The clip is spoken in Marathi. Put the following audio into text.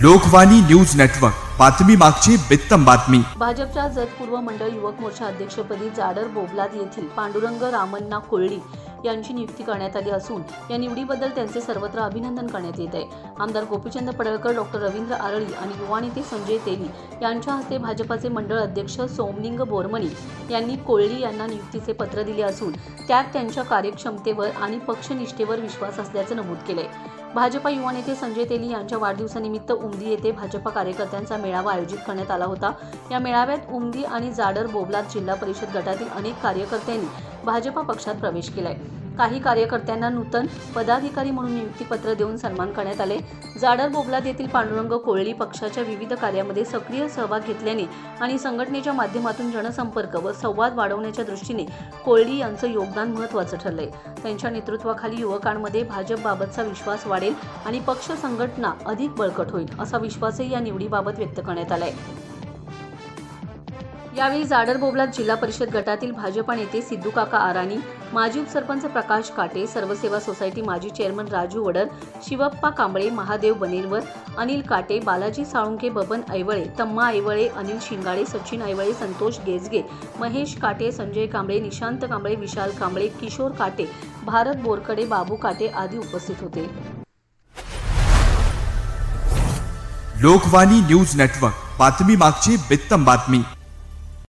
लोकवाणी न्यूज नेटवर्क बातमी मागची बित्तम बातमी. भाजपच्या जतपूर्व मंडळ युवक मोर्चा अध्यक्षपदी जाडर बोबलाद येथील पांडुरंग रामण्णा कोळी यांची नियुक्ती करण्यात आली असून या निवडीबद्दल त्यांचे सर्वत्र अभिनंदन करण्यात येत आहे. आमदार गोपीचंद पडळकर डॉक्टर रवींद्र आरळी आणि युवा नेते संजय तेली यांच्या हस्ते भाजपाचे मंडळ अध्यक्ष सोमलिंग बोरमणी यांनी कोळी यांना नियुक्तीचे पत्र दिले असून त्यात त्यांच्या कार्यक्षमतेवर आणि पक्षनिष्ठेवर विश्वास असल्याचं नमूद केलंय. भाजपा युवा नेते संजय तेली यांच्या वाढदिवसानिमित्त उमदी येथे भाजपा कार्यकर्त्यांचा मेळावा आयोजित करण्यात आला होता. या मेळाव्यात उमदी आणि जाडर बोबलात जिल्हा परिषद गटातील अनेक कार्यकर्त्यांनी भाजपा पक्षात प्रवेश केलाय. काही कार्यकर्त्यांना नूतन पदाधिकारी म्हणून नियुक्तीपत्र देऊन सन्मान करण्यात आले. जाडर बोबलाद येथील पांडुरंग कोळी पक्षाच्या विविध कार्यामध्ये सक्रिय सहभाग घेतल्याने आणि संघटनेच्या माध्यमातून जनसंपर्क व संवाद वाढवण्याच्या दृष्टीने कोळी यांचं योगदान महत्त्वाचं ठरलंय. त्यांच्या नेतृत्वाखाली युवकांमध्ये भाजपबाबतचा विश्वास वाढेल आणि पक्ष संघटना अधिक बळकट होईल असा विश्वासही या निवडीबाबत व्यक्त करण्यात आलाय. यावेळी जाडर बोबलाद जिल्हा परिषद गटातील भाजपा नेते सिद्धू काका आराणी माजी उपसरपंच प्रकाश काटे सर्वसेवा सोसायटी माजी चेअरमन राजू वडर शिवप्पा कांबळे महादेव बनेरवर अनिल काटे बालाजी साळुंके बबन ऐवळे तम्मा ऐवळे अनिल शिंगाळे सचिन ऐवळे संतोष गेजगे महेश काटे संजय कांबळे निशांत कांबळे विशाल कांबळे किशोर काटे भारत बोरकडे बाबू काटे आदी उपस्थित होते. लोकवाणी न्यूज नेटवर्क बातमी मागची बित्तम बातमी.